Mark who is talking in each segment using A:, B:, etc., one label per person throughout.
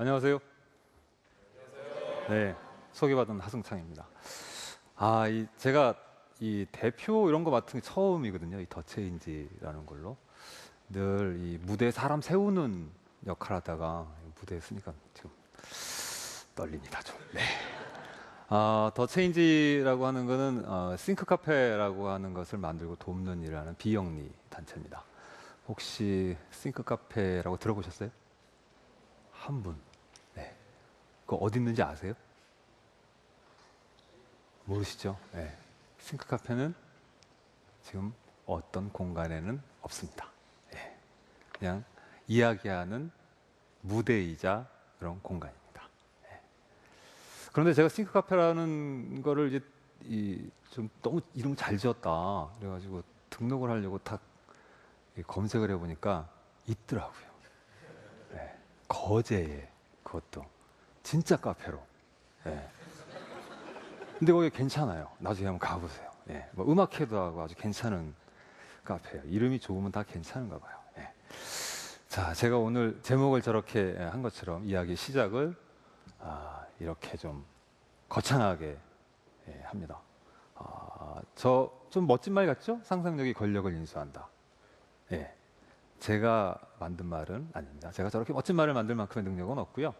A: 안녕하세요. 네, 소개받은 하승창입니다. 아, 이 제가 이 대표 이런 거 맡은 게 처음이거든요. 이 더체인지라는 걸로 늘 이 무대 사람 세우는 역할 하다가 무대에 서니까 지금 떨립니다 좀. 네. 아, 더체인지라고 하는 거는 어, 싱크 카페라고 하는 것을 만들고 돕는 일하는 비영리 단체입니다. 혹시 싱크 카페라고 들어보셨어요? 한 분. 네. 그 어디 있는지 아세요? 모르시죠? 네. 싱크 카페는 지금 어떤 공간에는 없습니다. 예. 그냥 이야기하는 무대이자 그런 공간입니다. 예. 그런데 제가 싱크 카페라는 거를 이제 이 좀 너무 이름 잘 지었다 그래가지고 등록을 하려고 딱이 검색을 해보니까 있더라고요. 예. 거제에 그것도 진짜 카페로. 예. 근데 거기 괜찮아요. 나중에 한번 가보세요. 예. 뭐 음악회도 하고 아주 괜찮은 카페예요. 이름이 좋으면 다 괜찮은가 봐요. 예. 자, 제가 오늘 제목을 저렇게 한 것처럼 이야기 시작을 아, 이렇게 좀 거창하게 예, 합니다. 아, 저좀 멋진 말 같죠? 상상력이 권력을 인수한다. 예. 제가 만든 말은 아닙니다. 제가 저렇게 멋진 말을 만들 만큼의 능력은 없고요.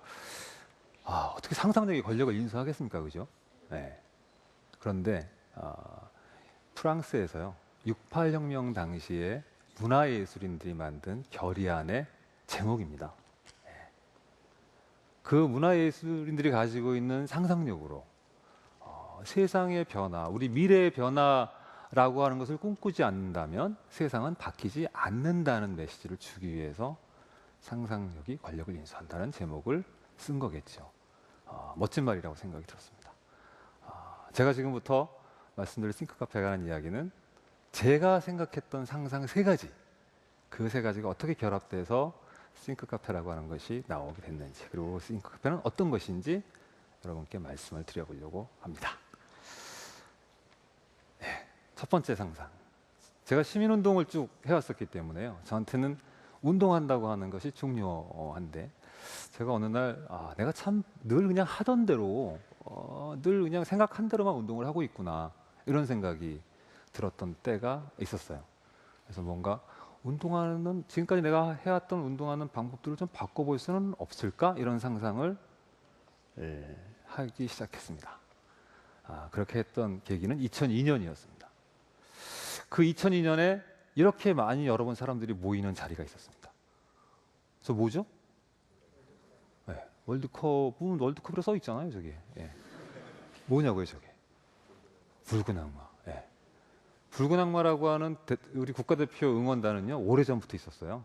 A: 아, 어떻게 상상력이 권력을 인수하겠습니까? 그죠? 네. 그런데 아, 프랑스에서요. 68혁명 당시에 문화예술인들이 만든 결의안의 제목입니다. 예. 그 문화예술인들이 가지고 있는 상상력으로 어, 세상의 변화, 우리 미래의 변화라고 하는 것을 꿈꾸지 않는다면 세상은 바뀌지 않는다는 메시지를 주기 위해서 상상력이 권력을 인수한다는 제목을 쓴 거겠죠. 어, 멋진 말이라고 생각이 들었습니다. 아, 제가 지금부터 말씀드릴 싱크 카페에 관한 이야기는 제가 생각했던 상상 세 가지, 그 세 가지가 어떻게 결합돼서 싱크 카페라고 하는 것이 나오게 됐는지, 그리고 싱크 카페는 어떤 것인지 여러분께 말씀을 드려보려고 합니다. 네, 첫 번째 상상. 제가 시민운동을 쭉 해왔었기 때문에요. 저한테는 운동한다고 하는 것이 중요한데, 제가 어느 날, 아, 내가 참 늘 그냥 하던 대로, 어, 늘 그냥 생각한 대로만 운동을 하고 있구나. 이런 생각이 들었던 때가 있었어요. 그래서 뭔가 운동하는 지금까지 내가 해왔던 운동하는 방법들을 좀 바꿔볼 수는 없을까 이런 상상을 예, 하기 시작했습니다. 아, 그렇게 했던 계기는 2002년이었습니다. 그 2002년에 이렇게 많이 여러 번 사람들이 모이는 자리가 있었습니다. 저 뭐죠? 네, 월드컵은 월드컵으로 써 있잖아요, 저기. 예. 뭐냐고요, 저게? 붉은 악마. 예. 붉은 악마라고 하는 대- 우리 국가대표 응원단은요 오래전부터 있었어요.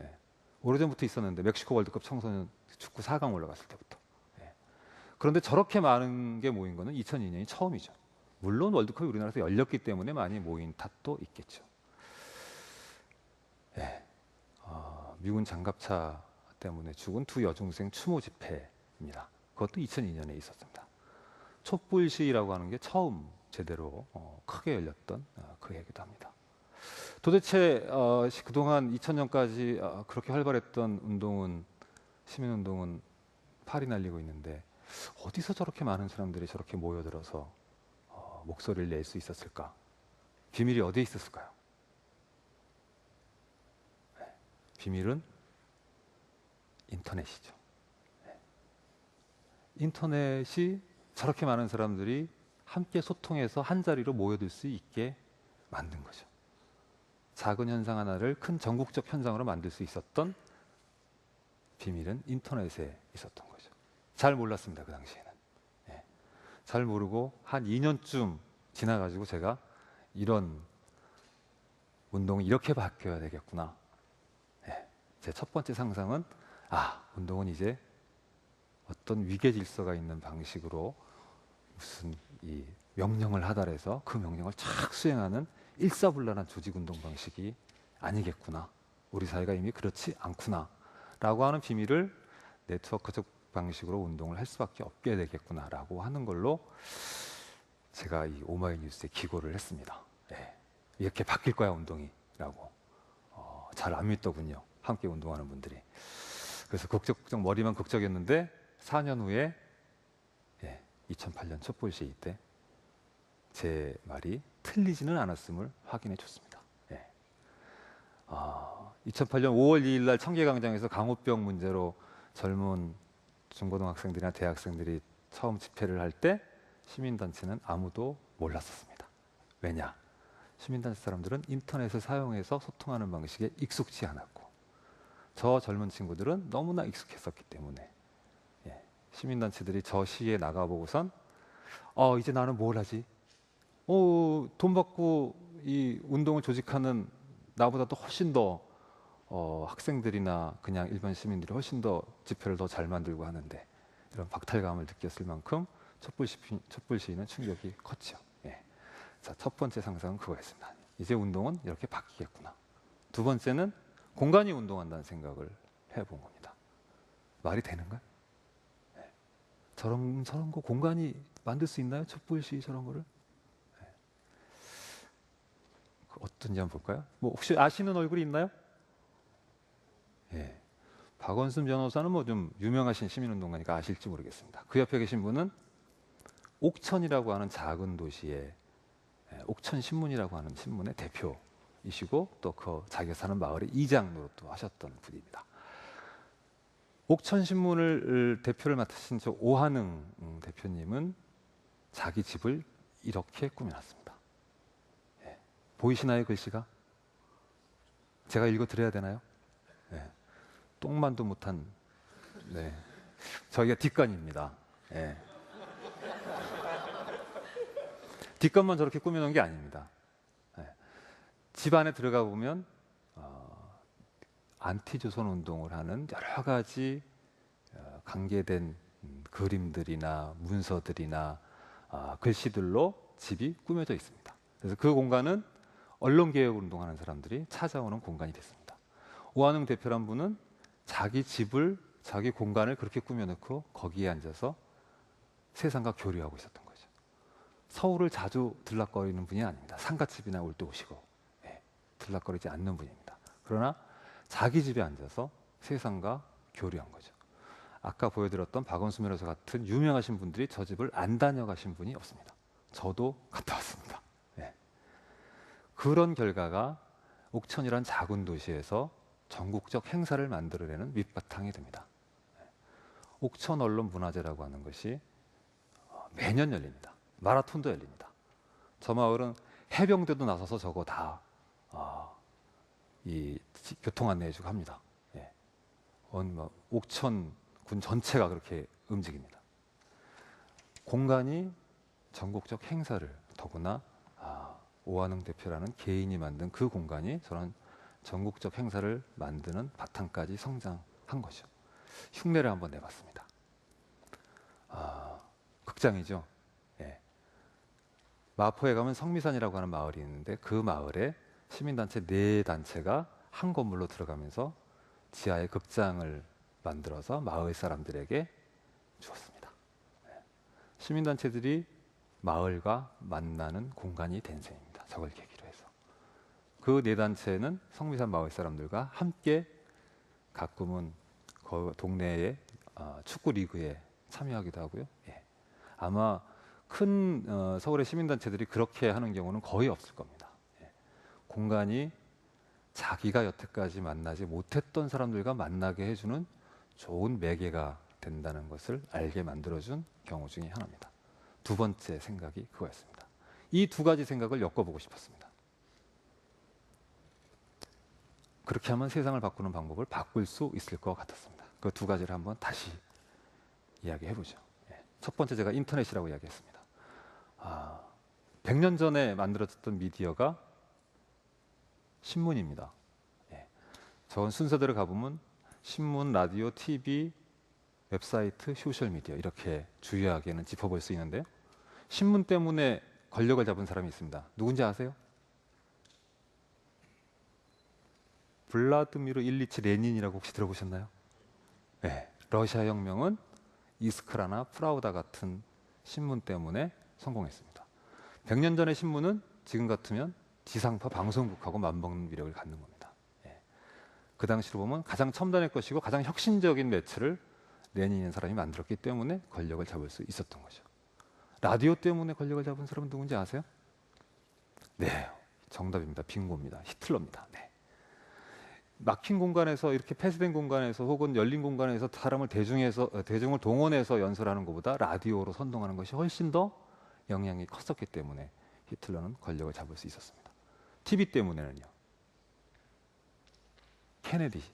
A: 예. 오래전부터 있었는데 멕시코 월드컵 청소년 축구 4강 올라갔을 때부터. 예. 그런데 저렇게 많은 게 모인 거는 2002년이 처음이죠. 물론 월드컵이 우리나라에서 열렸기 때문에 많이 모인 탓도 있겠죠. 예. 아, 미군 장갑차 때문에 죽은 두 여중생 추모 집회입니다. 그것도 2002년에 있었습니다. 촛불 시위라고 하는 게 처음 제대로 어, 크게 열렸던 어, 그 얘기도 합니다. 도대체 어, 시- 그동안 2000년까지 어, 그렇게 활발했던 운동은 시민운동은 팔이 날리고 있는데 어디서 저렇게 많은 사람들이 저렇게 모여들어서 어, 목소리를 낼 수 있었을까? 비밀이 어디에 있었을까요? 네, 비밀은 인터넷이죠. 네. 인터넷이 저렇게 많은 사람들이 함께 소통해서 한 자리로 모여들 수 있게 만든 거죠. 작은 현상 하나를 큰 전국적 현상으로 만들 수 있었던 비밀은 인터넷에 있었던 거죠. 잘 몰랐습니다 그 당시에는. 예. 잘 모르고 한 2년쯤 지나가지고 제가 이런 운동이 이렇게 바뀌어야 되겠구나. 예. 제첫 번째 상상은 아 운동은 이제 어떤 위계 질서가 있는 방식으로 무슨 이 명령을 하달해서 그 명령을 착 수행하는 일사불란한 조직 운동 방식이 아니겠구나. 우리 사회가 이미 그렇지 않구나 라고 하는 비밀을 네트워크적 방식으로 운동을 할 수밖에 없게 되겠구나 라고 하는 걸로 제가 이 오마이뉴스에 기고를 했습니다. 예. 이렇게 바뀔 거야 운동이 라고 어, 잘 안 믿더군요. 함께 운동하는 분들이. 그래서 국적국적 머리만 국적이었는데 4년 후에 예, 2008년 촛불 시위 때 제 말이 틀리지는 않았음을 확인해 줬습니다. 예. 아, 2008년 5월 2일 날 청계광장에서 강우병 문제로 젊은 중고등학생들이나 대학생들이 처음 집회를 할 때 시민단체는 아무도 몰랐었습니다. 왜냐? 시민단체 사람들은 인터넷을 사용해서 소통하는 방식에 익숙치 않았고 저 젊은 친구들은 너무나 익숙했었기 때문에 예, 시민단체들이 저 시에 나가보고선 어 이제 나는 뭘 하지? 어, 돈 받고 이 운동을 조직하는 나보다 도 훨씬 더 어, 학생들이나 그냥 일반 시민들이 훨씬 더 집회를 더 잘 만들고 하는데 이런 박탈감을 느꼈을 만큼 촛불 시 촛불 시위는 충격이 컸죠. 예. 자, 첫 번째 상상은 그거였습니다. 이제 운동은 이렇게 바뀌겠구나. 두 번째는 공간이 운동한다는 생각을 해본 겁니다. 말이 되는가? 예. 저런 저런 거 공간이 만들 수 있나요? 촛불 시위 저런 거를? 예. 그 어떤지 한번 볼까요? 뭐 혹시 아시는 얼굴이 있나요? 예. 박원순 변호사는 뭐 좀 유명하신 시민운동가니까 아실지 모르겠습니다. 그 옆에 계신 분은 옥천이라고 하는 작은 도시의 예, 옥천 신문이라고 하는 신문의 대표 이시고 또 그 자기가 사는 마을의 이장 노릇도 하셨던 분입니다. 옥천 신문을 대표를 맡으신 저 오한흥 음, 대표님은 자기 집을 이렇게 꾸며놨습니다. 예. 보이시나요 글씨가? 제가 읽어 드려야 되나요? 예. 똥만도 못한 네. 저희가 뒷간입니다. 예. 뒷간만 저렇게 꾸며놓은 게 아닙니다. 예. 집 안에 들어가 보면 어, 안티조선 운동을 하는 여러 가지 어, 관계된 음, 그림들이나 문서들이나 어, 글씨들로 집이 꾸며져 있습니다. 그래서 그 공간은 언론개혁 운동하는 사람들이 찾아오는 공간이 됐습니다. 오한웅 대표란 분은 자기 집을 자기 공간을 그렇게 꾸며놓고 거기에 앉아서 세상과 교류하고 있었던 거죠. 서울을 자주 들락거리는 분이 아닙니다. 상가집이나 올 때 오시고 예, 들락거리지 않는 분입니다. 그러나 자기 집에 앉아서 세상과 교류한 거죠. 아까 보여드렸던 변호사 같은 유명하신 분들이 저 집을 안 다녀가신 분이 없습니다. 저도 갔다 왔습니다. 예. 그런 결과가 옥천이란 작은 도시에서 전국적 행사를 만들어내는 밑바탕이 됩니다. 옥천 언론 문화제라고 하는 것이 어, 매년 열립니다. 마라톤도 열립니다. 저 마을은 해병대도 나서서 저거 다 어, 이 교통 안내해주고 합니다. 예. 뭐 옥천 군 전체가 그렇게 움직입니다. 공간이 전국적 행사를 더구나 아, 오한흥 대표라는 개인이 만든 그 공간이 저는 전국적 행사를 만드는 바탕까지 성장한 거죠. 흉내를 한번 내봤습니다. 아, 극장이죠. 예. 마포에 가면 성미산이라고 하는 마을이 있는데 그 마을에 시민단체 네 단체가 한 건물로 들어가면서 지하에 극장을 만들어서 마을 사람들에게 주었습니다. 예. 시민단체들이 마을과 만나는 공간이 된 셈입니다. 저걸 계기로 해서. 그 네 단체는 성미산 마을 사람들과 함께 가끔은 그 동네의 어, 축구 리그에 참여하기도 하고요. 예. 아마 큰 어, 서울의 시민단체들이 그렇게 하는 경우는 거의 없을 겁니다. 예. 공간이 자기가 여태까지 만나지 못했던 사람들과 만나게 해주는 좋은 매개가 된다는 것을 알게 만들어준 경우 중에 하나입니다. 두 번째 생각이 그거였습니다. 이 두 가지 생각을 엮어보고 싶었습니다. 그렇게 하면 세상을 바꾸는 방법을 바꿀 수 있을 것 같았습니다. 그 두 가지를 한번 다시 이야기해 보죠. 예. 첫 번째 제가 인터넷이라고 이야기했습니다. 아, 100년 전에 만들어졌던 미디어가 신문입니다. 예. 저 순서대로 가보면 신문, 라디오, TV, 웹사이트, 소셜 미디어 이렇게 주요하게는 짚어볼 수 있는데요. 신문 때문에 권력을 잡은 사람이 있습니다. 누군지 아세요? 블라드미르 일리치 레닌이라고 혹시 들어보셨나요? 네, 러시아 혁명은 이스크라나 프라우다 같은 신문 때문에 성공했습니다. 100년 전의 신문은 지금 같으면 지상파 방송국하고 맞먹는 위력을 갖는 겁니다. 예. 그 당시로 보면 가장 첨단의 것이고 가장 혁신적인 매체를 레닌이라는 사람이 만들었기 때문에 권력을 잡을 수 있었던 거죠. 라디오 때문에 권력을 잡은 사람은 누군지 아세요? 네, 정답입니다. 빙고입니다. 히틀러입니다. 네. 막힌 공간에서 이렇게 폐쇄된 공간에서 혹은 열린 공간에서 사람을 대중에서 어, 대중을 동원해서 연설하는 것보다 라디오로 선동하는 것이 훨씬 더 영향이 컸었기 때문에 히틀러는 권력을 잡을 수 있었습니다. TV 때문에는요. 케네디죠.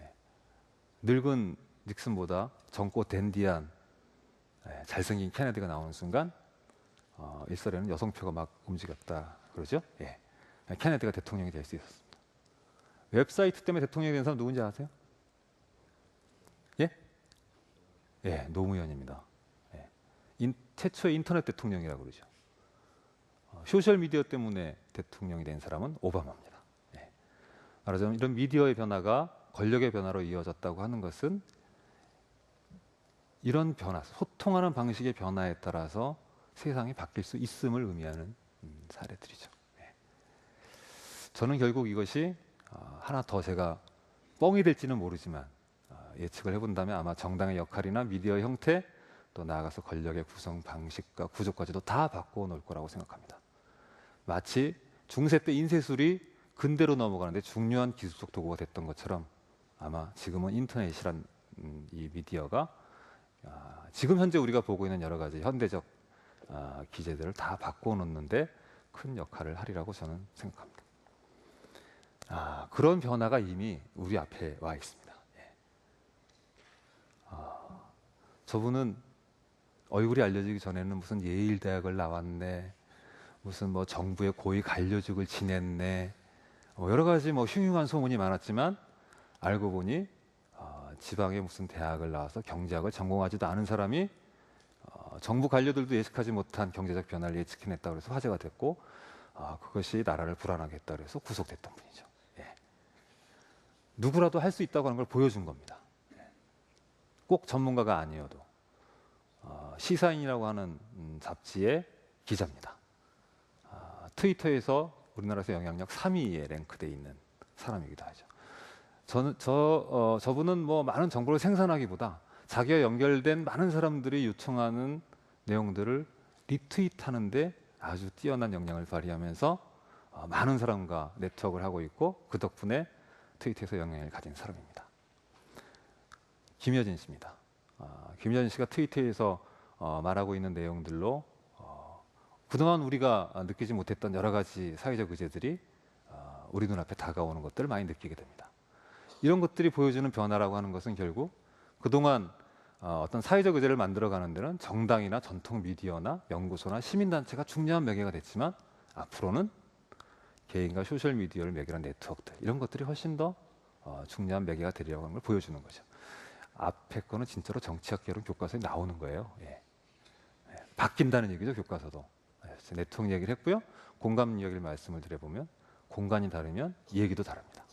A: 예. 늙은 닉슨보다 젊고 댄디한 예, 잘생긴 케네디가 나오는 순간 어, 일설에는 여성표가 막 움직였다 그러죠. 예. 케네디가 대통령이 될 수 있었습니다. 웹사이트 때문에 대통령이 된 사람 누군지 아세요? 예? 예, 노무현입니다. 예. 인, 최초의 인터넷 대통령이라고 그러죠. 어, 소셜 미디어 때문에 대통령이 된 사람은 오바마입니다. 예. 말하자면 이런 미디어의 변화가 권력의 변화로 이어졌다고 하는 것은 이런 변화, 소통하는 방식의 변화에 따라서 세상이 바뀔 수 있음을 의미하는 음, 사례들이죠. 예. 저는 결국 이것이 어, 하나 더 제가 뻥이 될지는 모르지만 어, 예측을 해본다면 아마 정당의 역할이나 미디어 형태 또 나아가서 권력의 구성 방식과 구조까지도 다 바꿔 놓을 거라고 생각합니다. 마치 중세 때 인쇄술이 근대로 넘어가는데 중요한 기술적 도구가 됐던 것처럼 아마 지금은 인터넷이란 음, 이 미디어가 아, 지금 현재 우리가 보고 있는 여러 가지 현대적 아, 기제들을 다 바꿔놓는데 큰 역할을 하리라고 저는 생각합니다. 아, 그런 변화가 이미 우리 앞에 와 있습니다. 예. 아, 저분은 얼굴이 알려지기 전에는 무슨 예일 대학을 나왔네, 무슨 뭐 정부의 고위 관료직을 지냈네, 뭐 여러 가지 뭐 흉흉한 소문이 많았지만 알고 보니 어, 지방의 무슨 대학을 나와서 경제학을 전공하지도 않은 사람이 어, 정부 관료들도 예측하지 못한 경제적 변화를 예측해냈다 그래서 화제가 됐고 어, 그것이 나라를 불안하게 했다 그래서 구속됐던 분이죠. 예. 누구라도 할 수 있다고 하는 걸 보여준 겁니다. 예. 꼭 전문가가 아니어도 어, 시사인이라고 하는 음, 잡지의 기자입니다. 아, 트위터에서 우리나라에서 영향력 3위에 랭크돼 있는 사람이기도 하죠. 저는 저 어, 저분은 뭐 많은 정보를 생산하기보다 자기와 연결된 많은 사람들이 요청하는 내용들을 리트윗하는데 아주 뛰어난 역량을 발휘하면서 어, 많은 사람과 네트워크를 하고 있고 그 덕분에 트위터에서 영향을 가진 사람입니다. 김여진 씨입니다. 어, 김여진 씨가 트위터에서 어, 말하고 있는 내용들로 어, 그동안 우리가 느끼지 못했던 여러 가지 사회적 의제들이 어, 우리 눈앞에 다가오는 것들을 많이 느끼게 됩니다. 이런 것들이 보여주는 변화라고 하는 것은 결국 그동안 어, 어떤 사회적 의제를 만들어가는 데는 정당이나 전통 미디어나 연구소나 시민단체가 중요한 매개가 됐지만 앞으로는 개인과 소셜 미디어를 매개한 네트워크들 이런 것들이 훨씬 더 어, 중요한 매개가 되리라고 하는 걸 보여주는 거죠. 앞에 거는 진짜로 정치학 개론 교과서에 나오는 거예요. 예. 예. 바뀐다는 얘기죠 교과서도. 예. 네트워크 얘기를 했고요. 공감 이야기를 말씀을 드려보면 공간이 다르면 얘기도 다릅니다.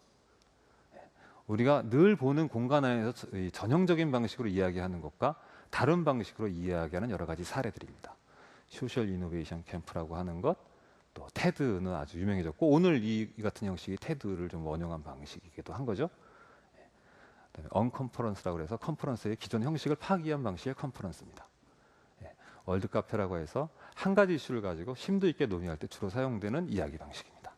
A: 우리가 늘 보는 공간 안에서 전형적인 방식으로 이야기하는 것과 다른 방식으로 이야기하는 여러 가지 사례들입니다. 소셜 이노베이션 캠프라고 하는 것, 또 테드는 아주 유명해졌고 오늘 이, 같은 형식이 테드를 좀 원용한 방식이기도 한 거죠. 예. 그다음에 언컨퍼런스라고 해서 컨퍼런스의 기존 형식을 파기한 방식의 컨퍼런스입니다. 예. 월드 카페라고 해서 한 가지 이슈를 가지고 심도 있게 논의할 때 주로 사용되는 이야기 방식입니다.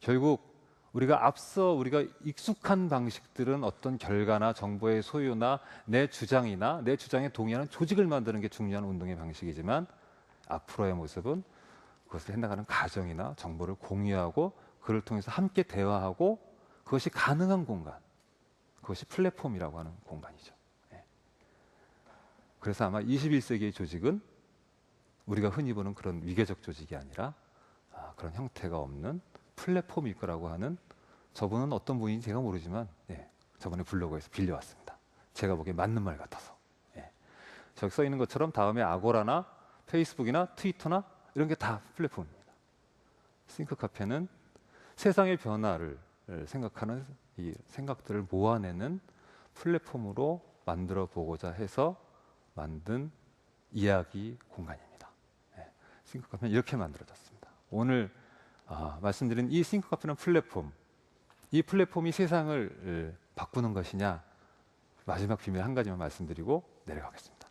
A: 결국 우리가 앞서 우리가 익숙한 방식들은 어떤 결과나 정보의 소유나 내 주장이나 내 주장에 동의하는 조직을 만드는 게 중요한 운동의 방식이지만 앞으로의 모습은 그것을 해나가는 가정이나 정보를 공유하고 그를 통해서 함께 대화하고 그것이 가능한 공간 그것이 플랫폼이라고 하는 공간이죠. 예. 그래서 아마 21세기의 조직은 우리가 흔히 보는 그런 위계적 조직이 아니라 아, 그런 형태가 없는 플랫폼일 거라고 하는 저분은 어떤 분인지 제가 모르지만 예, 저번에 블로그에서 빌려왔습니다. 제가 보기에 맞는 말 같아서. 예. 저기 써 있는 것처럼 다음에 아고라나 페이스북이나 트위터나 이런 게 다 플랫폼입니다. 싱크 카페는 세상의 변화를 생각하는 이 생각들을 모아내는 플랫폼으로 만들어 보고자 해서 만든 이야기 공간입니다. 예. 싱크 카페는 이렇게 만들어졌습니다. 오늘 아, 말씀드린 이 싱크 카페는 플랫폼 이 플랫폼이 세상을 에, 바꾸는 것이냐? 마지막 비밀 한 가지만 말씀드리고 내려가겠습니다.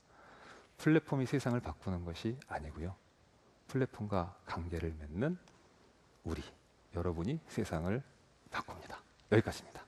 A: 플랫폼이 세상을 바꾸는 것이 아니고요. 플랫폼과 관계를 맺는 우리 여러분이 세상을 바꿉니다. 여기까지입니다.